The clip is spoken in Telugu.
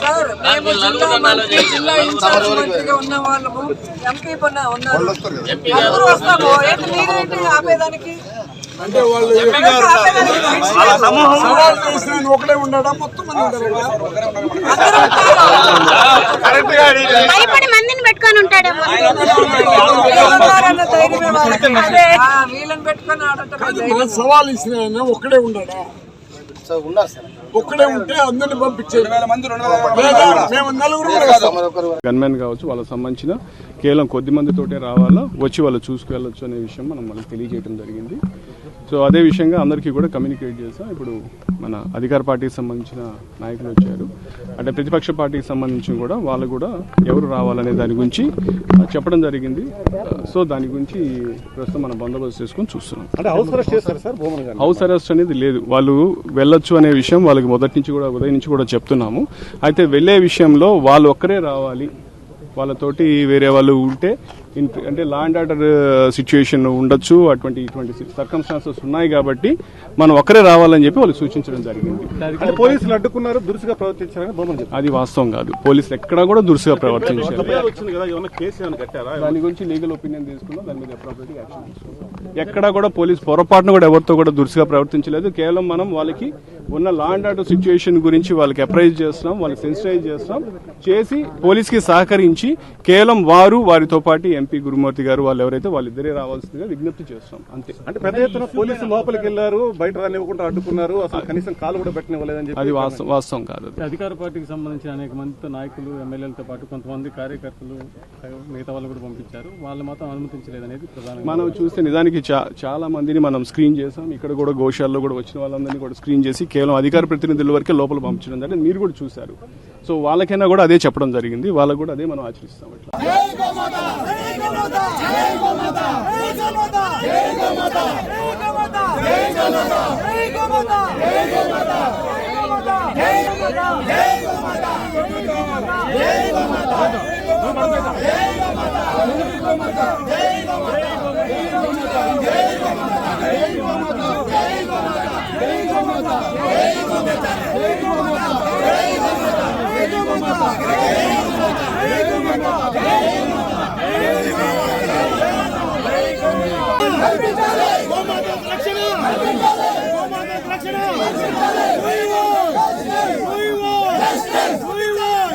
సార్ మేము జిల్లా మంత్రి జిల్లా ఇన్ఛార్జ్ మంత్రిగా ఉన్న వాళ్ళము. ఎంపీ పన్న ఉన్నారు. అందరూ వస్తాము. ఏంటి మీరేంటి ఆపేదానికి? అంటే వాళ్ళు ఆయన ఒకడే ఉన్నాడా మొత్తం మంది ఉంటారు? సవాల్ ఇచ్చిన ఒక్కడే ఉన్నాడా ఒక్కడే ఉంటే అందరిని పంపించేది లేదా మేము నలుగురు కూడా వస్తాం. గన్మెన్ కావచ్చు వాళ్ళకి సంబంధించిన కేవలం కొద్ది మందితోటే రావాలా వచ్చి వాళ్ళు చూసుకెళ్ళొచ్చు అనే విషయం మనం వాళ్ళకి తెలియజేయడం జరిగింది. సో అదే విషయంగా అందరికీ కూడా కమ్యూనికేట్ చేస్తాం ఇప్పుడు మన అధికార పార్టీకి సంబంధించిన నాయకులు వచ్చారు. అంటే ప్రతిపక్ష పార్టీకి సంబంధించి కూడా వాళ్ళు కూడా ఎవరు రావాలనే దాని గురించి చెప్పడం జరిగింది. సో దాని గురించి ప్రస్తుతం మనం బందోబస్తు చేసుకొని చూస్తున్నాం. అంటే హౌస్ అరెస్ట్ అనేది లేదు. వాళ్ళు వెళ్ళొచ్చు అనే విషయం వాళ్ళకి మొదటి నుంచి కూడా ఉదయం నుంచి కూడా చెప్తున్నాము. అయితే వెళ్ళే విషయంలో వాళ్ళు ఒక్కరే రావాలి. వాళ్ళతోటి వేరే వాళ్ళు ఉంటే ఇన్- అంటే లా అండ్ ఆర్డర్ సిచ్యుయేషన్ ఉండొచ్చు అటువంటి ఇటువంటి సర్కమ్స్టాన్సెస్ ఉన్నాయి కాబట్టి మనం ఒక్కరే రావాలని చెప్పి వాళ్ళు సూచించడం జరిగింది. పోలీసులు అడ్డుకున్నారు దురుసుగా ప్రవర్తించారని అది వాస్తవం కాదు. పోలీసులు ఎక్కడా కూడా దురుసుగా ప్రవర్తించారు దాని గురించి లీగల్ ఒపీనియన్ తీసుకున్నాం దాని మీద అప్రోప్రియట్ యాక్షన్ తీసుకున్నాం. ఎక్కడా కూడా పోలీస్ పొరపాటును కూడా ఎవరితో కూడా దురుసుగా ప్రవర్తించలేదు. కేవలం మనం వాళ్ళకి ఉన్న లా అండ్ ఆర్డర్ సిచ్యుయేషన్ గురించి వాళ్ళకి అప్రైజ్ చేస్తున్నాం వాళ్ళకి సెన్సిటైజ్ చేస్తున్నాం. చేసి పోలీస్కి సహకరించి కేవలం వారు వారితో పాటు ఎంపీ గురుమూర్తి గారు వాళ్ళు ఎవరైతే వాళ్ళిద్దరే రావాల్సిందిగా విజ్ఞప్తి చేస్తున్నాం అంతే. అంటే పెద్ద ఎత్తున పోలీసులు లోపలికి వెళ్ళారు బయట రానివ్వకుండా అడ్డుకున్నారు అసలు కనీసం కాలు కూడా పెట్టనివ్వలేదని చెప్పి అది వాస్తవం వాస్తవం కాదు. అధికార పార్టీకి సంబంధించిన అనేక మందితో నాయకులు ఎమ్మెల్యేలతో పాటు కొంతమంది కార్యకర్తలు మిగతా వాళ్ళు కూడా పంపించారు. వాళ్ళు మాత్రం అనుమతించలేదనేది ప్రధానంగా మనం చూస్తే నిజానికి చా- చాలా మందిని మనం స్క్రీన్ చేసాం ఇక్కడ కూడా గోశాలలో కూడా వచ్చిన వాళ్ళందరినీ కూడా స్క్రీన్ చేసి కేవలం అధికార ప్రతినిధుల వరకే లోపల పంపించడం జరిగింది. మీరు కూడా చూశారు. సో వాళ్ళకైనా కూడా అదే చెప్పడం జరిగింది వాళ్ళకు కూడా అదే మనం ఆచరిస్తాం జై జై జై జై